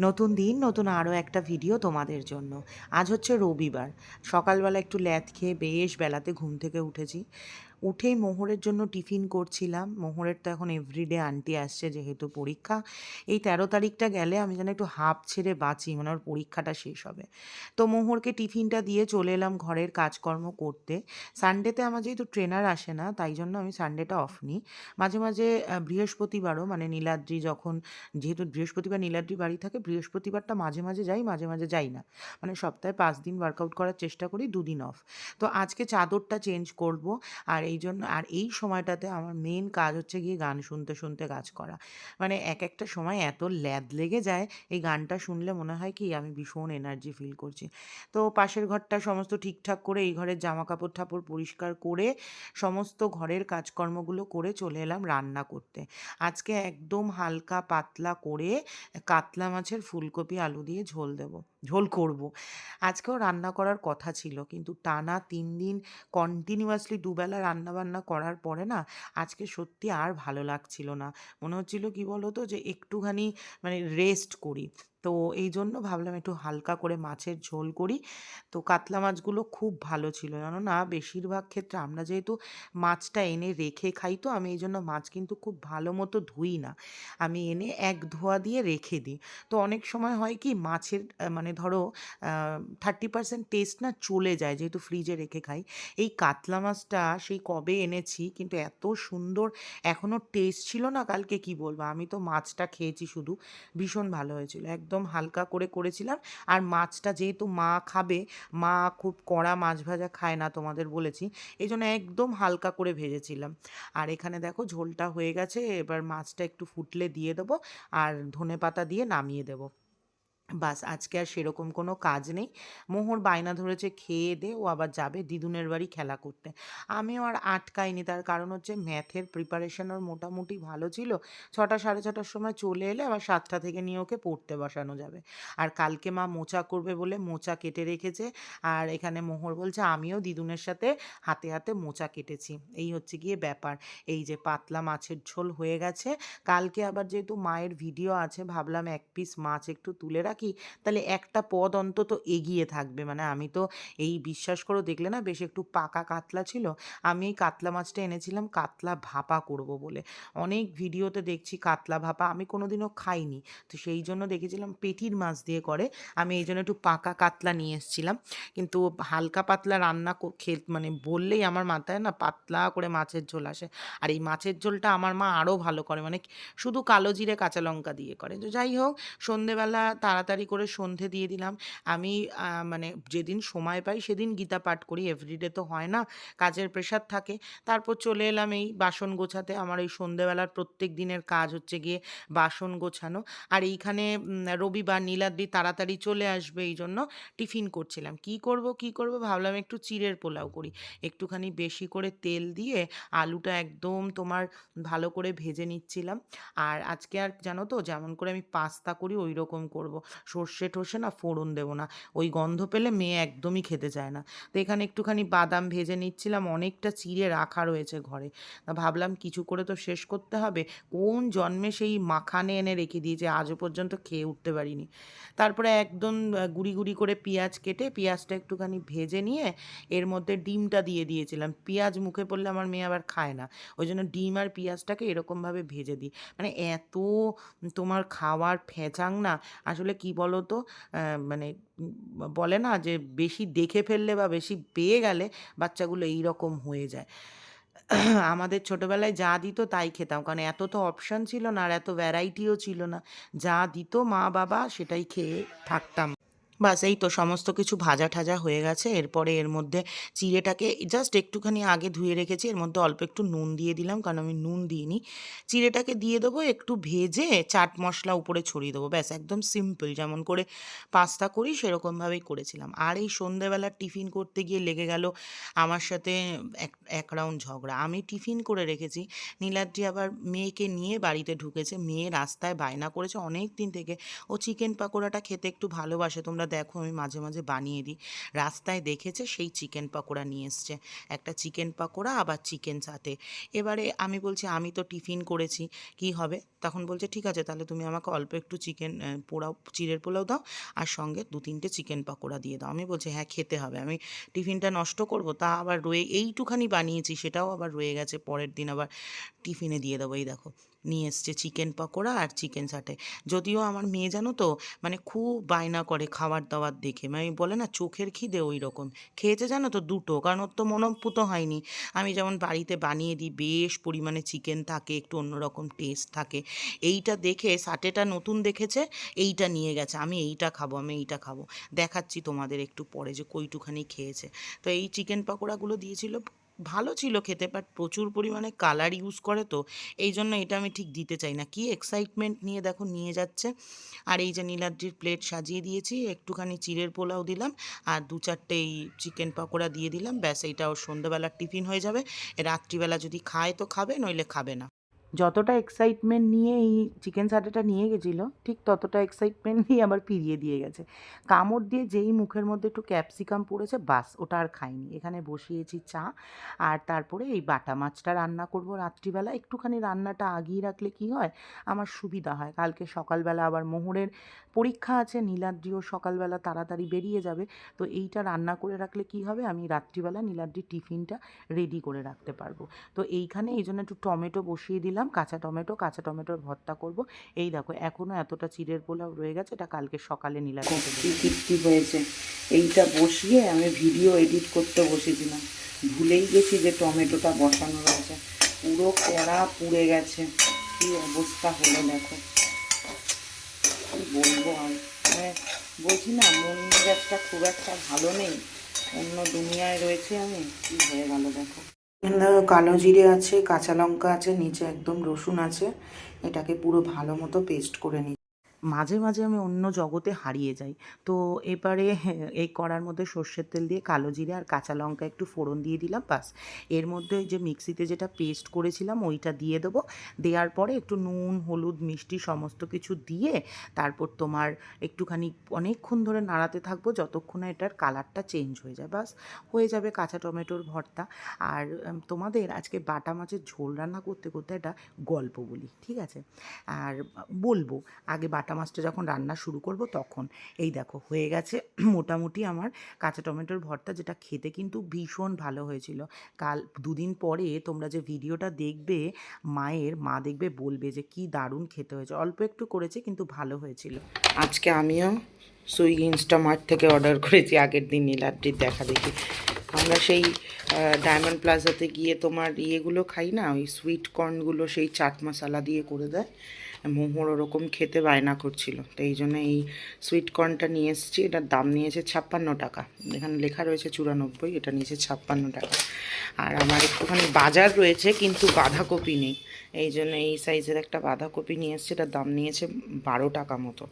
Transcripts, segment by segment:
নতুন দিন, নতুন আরও একটা ভিডিও তোমাদের জন্য। আজ হচ্ছে রবিবার। সকালবেলা একটু ল্যাথ খেয়ে বেশ বেলাতে ঘুম থেকে উঠেছি। উঠেই মোহরের জন্য টিফিন করছিলাম। মোহরের তো এখন এভরিডে আন্টি আসছে যেহেতু পরীক্ষা। এই তেরো তারিখটা গেলে আমি যেন একটু হাফ ছেড়ে বাঁচি মানে ওর পরীক্ষাটা শেষ হবে। তো মোহরকে টিফিনটা দিয়ে চলে এলাম ঘরের কাজকর্ম করতে। সানডেতে আমার যেহেতু ট্রেনার আসে না, তাই জন্য আমি সানডেটা অফ নিই মাঝে মাঝে বৃহস্পতিবারও মানে নীলাদ্রি যখন, যেহেতু বৃহস্পতিবার নীলাদ্রি বাড়ি থাকে, বৃহস্পতিবারটা মাঝে মাঝে যাই, মাঝে মাঝে যাই না। মানে সপ্তাহে পাঁচ দিন ওয়ার্কআউট করার চেষ্টা করি, দুদিন অফ তো আজকে চাদরটা চেঞ্জ করব। আর এই জন্য আর এই সময়টাতে আমার মেন কাজ হচ্ছে গিয়ে গান শুনতে শুনতে কাজ করা। মানে এক একটা সময় এত ল্যাদ লেগে যায়, এই গানটা শুনলে মনে হয় কি আমি ভীষণ এনার্জি ফিল করছি। তো পাশের ঘরটা সমস্ত ঠিকঠাক করে, এই ঘরের জামা কাপড় ঠাপড় পরিষ্কার করে, সমস্ত ঘরের কাজকর্মগুলো করে চলে এলাম রান্না করতে। আজকে একদম হালকা পাতলা করে, কাতলা মাছের ফুলকপি, আলু দিয়ে ঝোল দেব। ঝোল করব। আজকেও রান্না করার কথা ছিল, কিন্তু টানা তিন দিন কন্টিনিউয়াসলি দুবেলা রান্না বান্না করার পরে না, আজকে সত্যি আর ভালো লাগছিল না। মনে হচ্ছিল কি বলতো যে একটুখানি মানে রেস্ট করি। তো এই জন্য ভাবলাম একটু হালকা করে মাছের ঝোল করি। তো কাতলা মাছগুলো খুব ভালো ছিল। জানো না বেশিরভাগ ক্ষেত্রে আমরা যেহেতু মাছটা এনে রেখে খাই, তো আমি এই জন্য মাছ কিন্তু খুব ভালো মতো ধুই না। আমি এনে এক ধোয়া দিয়ে রেখে দিই। তো অনেক সময় হয় কি মাছের মানে ধরো থার্টি পার্সেন্ট টেস্ট না চলে যায় যেহেতু ফ্রিজে রেখে খাই। এই কাতলা মাছটা সেই কবে এনেছি কিন্তু এত সুন্দর এখনও টেস্ট ছিল না কালকে কি বলব? আমি তো মাছটা খেয়েছি শুধু। ভীষণ ভালো হয়েছিল। একদম হালকা করে করেছিলাম। আর মাছটা যেহেতু মা খাবে, মা খুব কড়া মাছ ভাজা খায় না তোমাদের বলেছি এই জন্য একদম হালকা করে ভেজেছিলাম। আর এখানে দেখো ঝোলটা হয়ে গেছে, এবার মাছটা একটু ফুটলে দিয়ে দেবো, আর ধনে পাতা দিয়ে নামিয়ে দেবো। বাস আজকে আর সেরকম কোনো কাজ নেই। মোহর বায়না ধরেছে খেয়ে দে, ও আবার যাবে দিদুনের বাড়ি খেলা করতে। আমিও আর আটকাইনি, তার কারণ হচ্ছে ম্যাথের প্রিপারেশন ওর মোটামুটি ভালো ছিল। ছটা সাড়ে ছটার সময় চলে এলে আবার সাতটা থেকে নিয়ে ওকে পড়তে বসানো যাবে। আর কালকে মা মোচা করবে বলে মোচা কেটে রেখেছে। আর এখানে মোহর বলছে, আমিও দিদুনের সাথে হাতে হাতে মোচা কেটেছি। এই হচ্ছে গিয়ে ব্যাপার। এই যে পাতলা মাছের ঝোল হয়ে গেছে। কালকে আবার যেহেতু মায়ের ভিডিও আছে, ভাবলাম এক পিস মাছ একটু তুলে রাখি। তাহলে একটা পদ অন্তত এগিয়ে থাকবে। মানে আমি তো এই বিশ্বাস করো দেখলে না বেশ একটু পাকা কাতলা ছিল। আমি এই কাতলা মাছটা এনেছিলাম কাতলা ভাপা করব বলে। অনেক ভিডিওতে দেখছি কাতলা ভাপা, আমি কোনোদিনও খাইনি। তো সেই জন্য দেখেছিলাম পেটির মাছ দিয়ে করে। আমি এই জন্য একটু পাকা কাতলা নিয়ে এসেছিলাম। কিন্তু হালকা পাতলা রান্না কো- খে মানে বললেই আমার মাথায় না পাতলা করে মাছের ঝোল আসে। আর এই মাছের ঝোলটা আমার মা আরও ভালো করে মানে শুধু কালো জিরে কাঁচা লঙ্কা দিয়ে করে। তো যাই হোক, সন্ধেবেলা তাড়াতাড়ি করে সন্ধে দিয়ে দিলাম। আমি মানে যেদিন সময় পাই সেদিন গীতা পাঠ করি এভরিডে তো হয় না, কাজের প্রেশার থাকে। তারপর চলে এলাম এই বাসন গোছাতে, আমার এই সন্ধেবেলার প্রত্যেক দিনের কাজ হচ্ছে গিয়ে বাসন গোছানো। আর এইখানে রবিবার নীলাদ্রি তাড়াতাড়ি চলে আসবে এই জন্য টিফিন করছিলাম। কি করব কি করব? ভাবলাম একটু চিড়ের পোলাও করি। একটুখানি বেশি করে তেল দিয়ে আলুটা একদম তোমার ভালো করে ভেজে নিচ্ছিলাম। আর আজকে আর জানো তো, যেমন করে আমি পাস্তা করি ওই রকম করব। সর্ষে টর্ষে না ফোড়ন দেবো না। ওই গন্ধ পেলে মেয়ে একদমই খেতে চায় না। তো এখানে একটুখানি বাদাম ভেজে নিচ্ছিলাম, অনেকটা চিড়ে রাখা রয়েছে ঘরে। তা ভাবলাম কিছু করে তো শেষ করতে হবে। কোন জন্মে সেই মাখানে এনে রেখে দিয়েছে আজও পর্যন্ত খেয়ে উঠতে পারিনি। তারপরে একদম গুঁড়ি গুঁড়ি করে পেঁয়াজ কেটে পেঁয়াজটা একটুখানি ভেজে নিয়ে এর মধ্যে ডিমটা দিয়ে দিয়েছিলাম। পেঁয়াজ মুখে পড়লে আমার মেয়ে আবার খায় না। ওই জন্য ডিম আর পেঁয়াজটাকে এরকমভাবে ভেজে দিই। মানে এত তোমার খাওয়ার ফেঁচাং না। আসলে কি বলো তো মানে বলে না যে বেশি দেখে ফেললে বা বেশি পেয়ে গেলে বাচ্চাগুলো এই রকম হয়ে যায়। আমাদের ছোটোবেলায় যা দিত তাই খেতাম। কারণ এত তো অপশান ছিল না আর এত ভ্যারাইটিও ছিল না। যা দিত মা বাবা সেটাই খেয়ে থাকতাম। বাস, এই তো সমস্ত কিছু ভাজা ঠাজা হয়ে গেছে। এরপরে এর মধ্যে চিড়েটাকে জাস্ট একটুখানি আগে ধুয়ে রেখেছি। এর মধ্যে অল্প একটু নুন দিয়ে দিলাম, কারণ আমি নুন দিইনি। চিড়েটাকে দিয়ে দেবো, একটু ভেজে চাট মশলা উপরে ছড়িয়ে দেবো। ব্যাস, একদম সিম্পল যেমন করে পাস্তা করি, সেরকমভাবেই করেছিলাম। আর এই সন্ধেবেলা টিফিন করতে গিয়ে লেগে গেল আমার সাথে এক এক রাউন্ড ঝগড়া। আমি টিফিন করে রেখেছি, নীলাদ্রি আবার মেয়েকে নিয়ে বাড়িতে ঢুকেছে। মেয়ে রাস্তায় বায়না করেছে অনেক দিন থেকে। ও চিকেন পাকোড়াটা খেতে একটু ভালোবাসে, তোমরা দেখো আমি মাঝে মাঝে বানিয়ে দিই। রাস্তায় দেখেছে সেই চিকেন পকোড়া নিয়ে এসছে। একটা চিকেন পকোড়া, আবার চিকেন সাথে। এবারে আমি বলছি, আমি তো টিফিন করেছি, কি হবে? তখন বলছে, ঠিক আছে, তাহলে তুমি আমাকে অল্প একটু চিকেন পোড়াও, চিড়ের পোলাও দাও, আর সঙ্গে দু তিনটে চিকেন পকোড়া দিয়ে দাও। আমি বলছি হ্যাঁ খেতে হবে। আমি টিফিনটা নষ্ট করব, তা আবার রয়ে, এইটুখানি বানিয়েছি, সেটাও আবার রয়ে গেছে, পরের দিন আবার টিফিনে দিয়ে দেবো। এই দেখো নিয়ে এসছে চিকেন পকোড়া আর চিকেন সাটে যদিও আমার মেয়ে জানো তো মানে খুব বায়না করে খাবার দাবার দেখে। মানে বলে না, চোখের খিদে ওই রকম খেয়েছে জানো তো দুটো, কারণ ওর তো মনোপুত হয়নি। আমি যেমন বাড়িতে বানিয়ে দিই, বেশ পরিমাণে চিকেন থাকে, একটু অন্যরকম টেস্ট থাকে। এইটা দেখে সাটেটা নতুন দেখেছে, এইটা নিয়ে গেছে। আমি এইটা খাব, আমি এইটা খাব। দেখাচ্ছি তোমাদের একটু পরে যে কইটুখানি খেয়েছে। তো এই চিকেন পকোড়াগুলো দিয়েছিল ভালো ছিল খেতে বাট প্রচুর পরিমাণে কালার ইউজ করে তো, এই জন্য এটা আমি ঠিক দিতে চাই না। কি এক্সাইটমেন্ট নিয়ে দেখো, নিয়ে যাচ্ছে। আর এই যে নীলাদ্রির প্লেট সাজিয়ে দিয়েছি, একটুখানি চিড়ের পোলাও দিলাম, আর দু চারটে এই চিকেন পকোড়া দিয়ে দিলাম। ব্যাস এইটা ওর সন্ধ্যেবেলার টিফিন হয়ে যাবে। রাত্রিবেলা যদি খায় তো খাবে, নইলে খাবে না। যতটা এক্সাইটমেন্ট নিয়ে এই চিকেন সাটেটা নিয়ে গেছিল, ঠিক ততটা এক্সাইটমেন্ট নিয়ে আবার ফিরিয়ে দিয়ে গেছে। কামড় দিয়ে যেই মুখের মধ্যে একটু ক্যাপসিকাম পড়েছে, বাস, ওটা আর খাইনি। এখানে বসিয়েছি চা, আর তারপরে এই বাটা মাছটা রান্না করব রাত্রিবেলা। একটুখানি রান্নাটা আগিয়ে রাখলে কি হয়, আমার সুবিধা হয়। কালকে সকালবেলা আবার মোহরের পরীক্ষা আছে, নীলাদ্রিও সকালবেলা তাড়াতাড়ি বেরিয়ে যাবে। তো এইটা রান্না করে রাখলে কি হবে, আমি রাত্রিবেলা নীলাদ্রির টিফিনটা রেডি করে রাখতে পারব। তো এইখানে এই জন্য একটু টমেটো বসিয়ে দিলাম। কাঁচা টমেটো কাঁচা টমেটোর ভর্তা করব। এই দেখো এখনও এতটা চিড়ের পোলাও রয়ে গেছে এটা কালকে সকালে নীলাদ্রি কীর্তি হয়েছে। এইটা বসিয়ে আমি ভিডিও এডিট করতে বসেছিলাম। ভুলেই গেছি যে টমেটোটা বসানো রয়েছে। পুরো কড়া পুড়ে গেছে। কি অবস্থা হলো দেখো। কি বলব আর? মানে বলছি না মন মেজাজটা খুব একটা ভালো নেই। অন্য দুনিয়ায় রয়েছে আমি কি হয়ে গেল দেখো। কালো জিরে আছে, কাঁচা লঙ্কা আছে, নিচে একদম রসুন আছে। এটাকে পুরো ভালো মতো পেস্ট করে নিই মাঝে মাঝে আমি অন্য জগতে হারিয়ে যাই। তো এবারে এই কড়ার মধ্যে সর্ষের তেল দিয়ে কালো জিরে আর কাঁচা লঙ্কা একটু ফোড়ন দিয়ে দিলাম, বাস। এর মধ্যে ওই যে মিক্সিতে যেটা পেস্ট করেছিলাম, ওইটা দিয়ে দেবো। দেওয়ার পরে একটু নুন, হলুদ, মিষ্টি সমস্ত কিছু দিয়ে তারপর তোমার একটুখানি অনেকক্ষণ ধরে নাড়াতে থাকব যতক্ষণ এটার কালারটা চেঞ্জ হয়ে যায়, বাস। হয়ে যাবে কাঁচা টমেটোর ভর্তা। আর তোমাদের আজকে বাটা মাছের ঝোল রান্না করতে করতে একটা গল্প বলি, ঠিক আছে? আর, বলব, আগে বাটা মাছটা যখন রান্না শুরু করব তখন। এই দেখো, হয়ে গেছে মোটামুটি আমার কাঁচা টমেটোর ভর্তা, যেটা খেতে কিন্তু ভীষণ ভালো হয়েছিল। কাল, দুদিন পরে তোমরা যে ভিডিওটা দেখবে, মায়ের, মা দেখবে, বলবে যে কি দারুণ খেতে হয়েছে। অল্প একটু করেছে, কিন্তু ভালো হয়েছিল। আজকে আমিও সুইগি ইনস্টামার্ট থেকে অর্ডার করেছি, আগের দিন নীলাদ্রির দেখা দেখি। আমরা সেই ডায়মন্ড প্লাজাতে গিয়ে তোমার ইয়েগুলো খাই না, ওই সুইট কর্নগুলো, সেই চাট মশলা দিয়ে করে দেয়। মোহর ওরকম খেতে বায়না করছিল। তো এই জন্য এই সুইট কর্নটা নিয়ে এসেছি। এটার দাম নিয়েছে ছাপ্পান্ন টাকা। এখানে লেখা রয়েছে চুরানব্বই, এটা নিয়েছে ছাপ্পান্ন টাকা। আর আমার একটুখানি বাজার রয়েছে, কিন্তু বাঁধাকপি নেই। এই জন্য এই সাইজের একটা বাঁধাকপি নিয়ে এসেছি। এটার দাম নিয়েছে বারো টাকা মতো।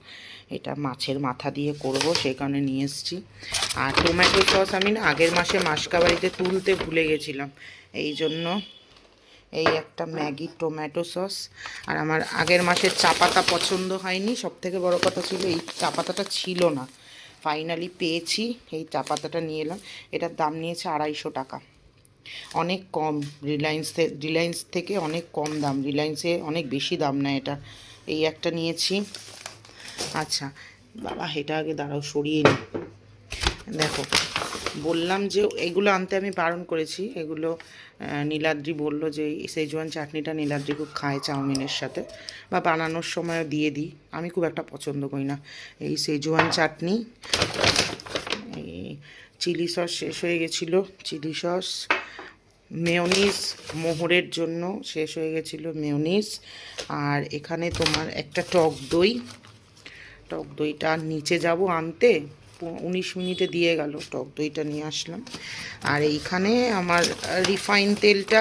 এটা মাছের মাথা দিয়ে করব, সেই কারণে নিয়ে এসেছি। আর টমেটো সস আমি আগের মাসে মাসকাবাড়িতে তুলতে ভুলে গেছিলাম। এই জন্য এই একটা ম্যাগি টমেটো সস। আর আমার আগের মাসের চা পাতা পছন্দ হয়নি। সব থেকে বড় কথা ছিল, এই চা পাতাটা ছিল না। ফাইনালি পেয়েছি, এই চা পাতাটা নিয়ে এলাম। এটার দাম নিয়েছে আড়াইশো টাকা। অনেক কম রিলায়েন্স রিলায়েন্স থেকে অনেক কম দাম। রিলায়েন্সে অনেক বেশি দাম নেয় এটা। এই একটা নিয়েছি। আচ্ছা বাবা, এটা আগে দাঁড়াও, সরিয়ে নিই দেখো বললাম যে এগুলো আনতে আমি বারণ করেছি। এগুলো নীলাদ্রি বলল যে সেজওয়ান চাটনিটা নীলাদ্রি খুব খায় চাউমিনের সাথে বা বানানোর সময় দিয়ে দিই। আমি খুব একটা পছন্দ করি না। এই সেজওয়ান চাটনি, এই চিলি সস শেষ হয়ে গেছিল। চিলি সস, মেয়নিজ, মোহরের জন্য শেষ হয়ে গেছিল মেয়নিজ। আর এখানে তোমার একটা টক দই। টক দইটা নিচে যাব আনতে। উনিশ মিনিটে দিয়ে গেল টক দইটা নিয়ে আসলাম। আর এইখানে আমার রিফাইন তেলটা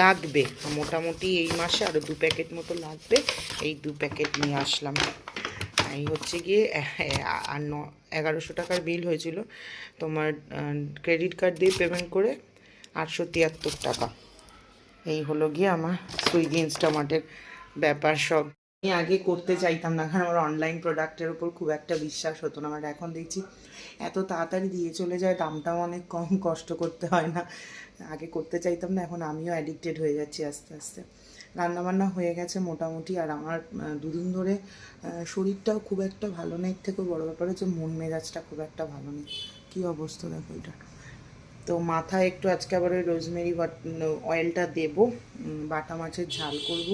লাগবে। মোটামুটি এই মাসে আরও দু প্যাকেট মতো লাগবে। এই দু প্যাকেট নিয়ে আসলাম। এই হচ্ছে গিয়ে আর ন, এগারোশো টাকার বিল হয়েছিল। তোমার ক্রেডিট কার্ড দিয়ে পেমেন্ট করে আটশো তিয়াত্তর টাকা। এই হলো গিয়ে আমার সুইগি, ইনস্টামার্টের ব্যাপার সব। আমি আগে করতে চাইতাম না, কারণ আমার অনলাইন প্রোডাক্টের উপর খুব একটা বিশ্বাস হতো না। আমার এখন দেখছি এত তাড়াতাড়ি দিয়ে চলে যায়, দামটাও অনেক কম, কষ্ট করতে হয় না। আগে করতে চাইতাম না, এখন আমিও অ্যাডিক্টেড হয়ে যাচ্ছি আস্তে আস্তে। রান্নাবান্না হয়ে গেছে মোটামুটি, আর আমার দুদিন ধরে শরীরটাও খুব একটা ভালো নেই। থেকেও বড় ব্যাপার হচ্ছে মন মেজাজটা খুব একটা ভালো নেই। কী অবস্থা দেখো এটা? তো মাথায় একটু আজকে আবার ওই রোজমেরি অয়েলটা দেবো বাটা মাছের ঝাল করব।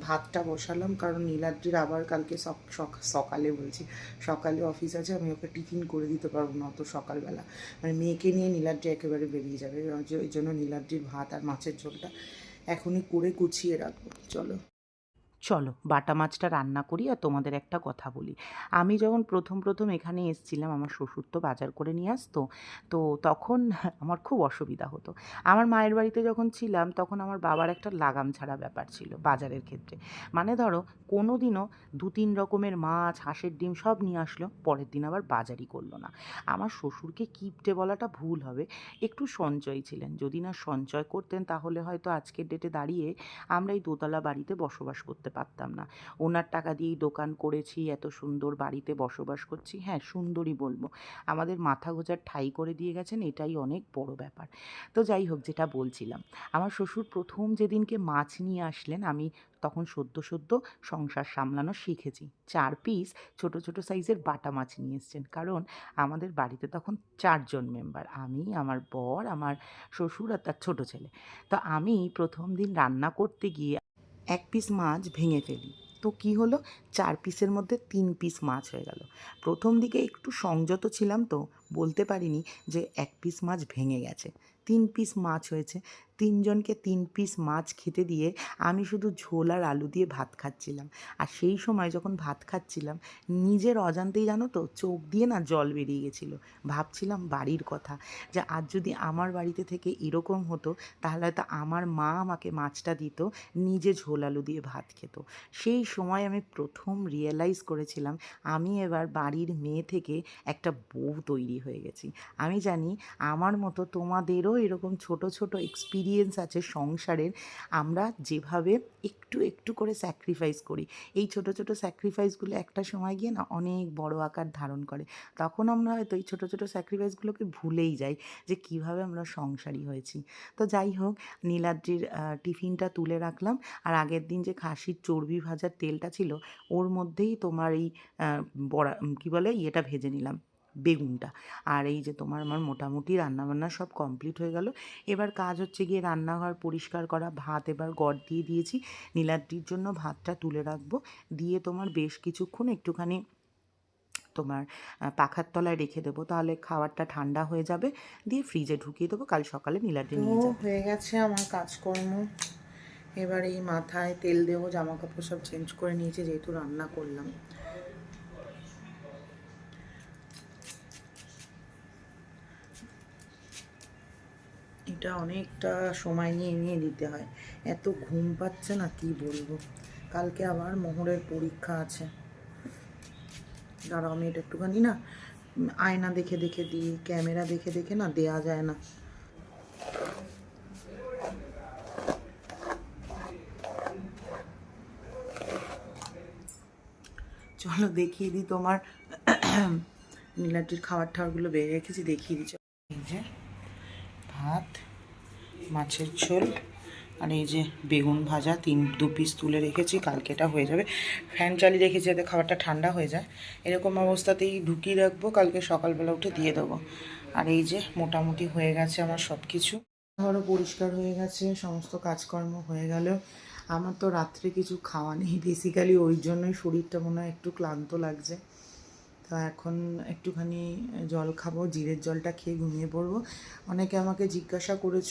ভাতটা বসালাম, কারণ নীলাদ্রির আবার কালকে সক- সক- সকালে বলছি, সকালে অফিস আছে, আমি ওকে টিফিন করে দিতে পারব না অত সকালবেলা। মানে মেয়েকে নিয়ে নীলাদ্রি একেবারে বেরিয়ে যাবে, ওই জন্য নীলাদ্রির ভাত আর মাছের ঝোলটা এখনই করে কুচিয়ে রাখব। চলো। চলো বাটা মাছটা রান্না করি আর তোমাদের একটা কথা বলি। আমি যখন প্রথম প্রথম এখানে এসেছিলাম, আমার শ্বশুর তো বাজার করে নিয়ে আসতো, তো তখন আমার খুব অসুবিধা হতো। আমার মায়ের বাড়িতে যখন ছিলাম, তখন আমার বাবার একটা লাগাম ছাড়া ব্যাপার ছিল বাজারের ক্ষেত্রে। মানে ধরো কোনো দিনও দু তিন রকমের মাছ, হাঁসের ডিম সব নিয়ে আসলো, পরের দিন আবার বাজারই করল না। আমার শ্বশুরকে কিপটে বলাটা ভুল হবে। একটু সঞ্চয় ছিলেন। যদি না সঞ্চয় করতেন, তাহলে হয়তো আজকের ডেটে দাঁড়িয়ে আমরা এই দোতলা বাড়িতে বসবাস করতে পারতাম না। ওনার টাকা দিয়েই দোকান করেছি, এত সুন্দর বাড়িতে বসবাস করছি। হ্যাঁ সুন্দরই বলব। আমাদের মাথা গোজার ঠাই করে দিয়ে গেছেন, এটাই অনেক বড় ব্যাপার। তো যাই হোক, যেটা বলছিলাম, আমার শ্বশুর প্রথম যেদিনকে মাছ নিয়ে আসলেন, আমি তখন সদ্য সদ্য সংসার সামলানো শিখেছি। চার পিস ছোট ছোট সাইজের বাটা মাছ নিয়ে এসছেন। কারণ আমাদের বাড়িতে তখন চারজন মেম্বার আমি, আমার বর, আমার শ্বশুর আর তার ছোট ছেলে। তো আমি প্রথম দিন রান্না করতে গিয়ে এক পিস মাছ ভেঙে ফেলি। তো কি হলো? চার পিসের মধ্যে তিন পিস মাছ হয়ে গেল। প্রথম দিকে একটু সংযত ছিলাম তো, বলতে পারিনি যে এক পিস মাছ ভেঙে গেছে। তিন পিস মাছ হয়েছে। তিনজনকে তিন পিস মাছ খেতে দিয়ে আমি শুধু ঝোল আর আলু দিয়ে ভাত খাচ্ছিলাম। আর সেই সময় যখন ভাত খাচ্ছিলাম, নিজের অজান্তেই জানো তো চোখ দিয়ে না জল বেরিয়ে গেছিল। ভাবছিলাম বাড়ির কথা যে আজ যদি আমার বাড়িতে থেকে এরকম হতো, তাহলে হয়তো আমার মা আমাকে মাছটা দিত, নিজে ঝোল আলু দিয়ে ভাত খেত। সেই সময় আমি প্রথম রিয়েলাইজ করেছিলাম, আমি এবার বাড়ির মেয়ে থেকে একটা বউ তৈরি হয়ে গেছি। আমি জানি আমার মতো তোমাদেরও এরকম ছোট ছোট এক্সপিরিয়েন্স আছে সংসারের, আমরা যেভাবে একটু একটু করে স্যাক্রিফাইস করি। এই ছোট ছোট স্যাক্রিফাইসগুলো একটা সময় গিয়ে না অনেক বড় আকার ধারণ করে। তখন আমরা হয়তো এই ছোট ছোট স্যাক্রিফাইসগুলোকে ভুলেই যাই যে কীভাবে আমরা সংসারী হয়েছি। তো যাই হোক, নীলাদ্রির টিফিনটা তুলে রাখলাম। আর আগের দিন যে খাসির চর্বি ভাজার তেলটা ছিল, ওর মধ্যেই তোমার এই বড়া কী বলে, ইয়েটা ভেজে নিলাম। বেগুনটা। আর এই যে তোমার আমার মোটামুটি রান্নাবান্না সব কমপ্লিট হয়ে গেল। এবার কাজ হচ্ছে গিয়ে রান্নাঘর পরিষ্কার করা ভাত এবার গড় দিয়ে দিয়েছি। নীলাদ্রির জন্য ভাতটা তুলে রাখব। দিয়ে তোমার বেশ কিছুক্ষণ একটুখানি তোমার পাখার তলায় রেখে দেবো। তাহলে খাবারটা ঠান্ডা হয়ে যাবে। দিয়ে ফ্রিজে ঢুকিয়ে দেবো। কাল সকালে নীলাদ্রি নিয়ে যাবে। হয়ে গেছে আমার কাজকর্ম। এবার এই মাথায় তেল দেবো জামা কাপড় সব চেঞ্জ করে নিয়েছি যেহেতু রান্না করলাম। এটা অনেকটা সময় নিয়ে নিয়ে দিতে হয়। এত ঘুম পাচ্ছে না, কি বলব? কালকে আবার মোহরের পরীক্ষা আছে। দাঁড়াও, আমি এটা একটুখানি না আয়না দেখে দেখে দিই, ক্যামেরা দেখে দেখে না দেয়া যায় না। চলো দেখিয়ে দিই তোমার নীলাটির খাবার টাবারগুলো বেড়ে রেখেছি, দেখিয়ে দিই। ভাত। মাছের ঝোল আর এই যে বেগুন ভাজা, তিন, দু পিস তুলে রেখেছি, কালকে এটা হয়ে যাবে। ফ্যান চালিয়ে রেখেছি যাতে খাবারটা ঠান্ডা হয়ে যায়। এরকম অবস্থাতেই ঢুকিয়ে রাখব, কালকে সকালবেলা উঠে দিয়ে দেবো। আর এই যে মোটামুটি হয়ে গেছে আমার সব কিছু ঘরও পরিষ্কার হয়ে গেছে, সমস্ত কাজকর্ম হয়ে গেল। আমার তো রাত্রে কিছু খাওয়া নেই বেসিক্যালি ওই জন্যই শরীরটা মনে হয় একটু ক্লান্ত লাগছে। তো এখন একটুখানি জল খাব, জিরের জলটা খেয়ে ঘুমিয়ে পড়ব। অনেকে আমাকে জিজ্ঞাসা করেছ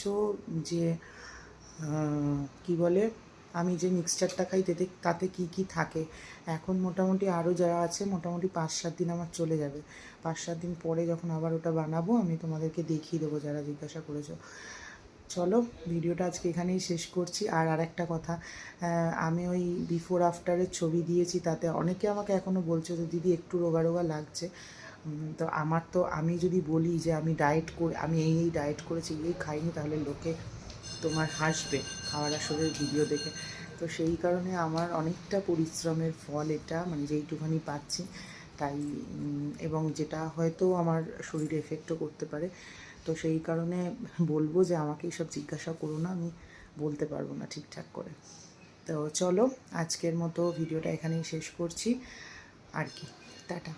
যে কি বলে, আমি যে মিক্সচারটা খাই তাতে তাতে কি কি থাকে? এখন মোটামুটি আরও যারা আছে, মোটামুটি পাঁচ সাত দিন আমার চলে যাবে। পাঁচ সাত দিন পরে যখন আবার ওটা বানাবো, আমি তোমাদেরকে দেখিয়ে দেবো যারা জিজ্ঞাসা করেছ। চলো, ভিডিওটা আজকে এখানেই শেষ করছি। আর আর একটা কথা আমি ওই বিফোর আফটারের ছবি দিয়েছি, তাতে অনেকে আমাকে এখনও বলছে যে, দিদি, একটু রোগা রোগা লাগছে। তো আমার তো, আমি যদি বলি যে, আমি ডায়েট করে, আমি এই এই ডায়েট করেছি, এই খাইনি, তাহলে লোকে তোমার হাসবে, খাওয়ার আসরের ভিডিও দেখে। তো সেই কারণে আমার অনেকটা পরিশ্রমের ফল এটা মানে যেইটুখানি পাচ্ছি, তাই এবং যেটা হয়তো আমার শরীরে এফেক্টও করতে পারে। তো সেই কারণে বলব যে আমাকে এইসব জিজ্ঞাসা করো না, আমি বলতে পারব না ঠিকঠাক করে। তো চলো, আজকের মতো ভিডিওটা এখানেই শেষ করছি। আর কি, টাটা।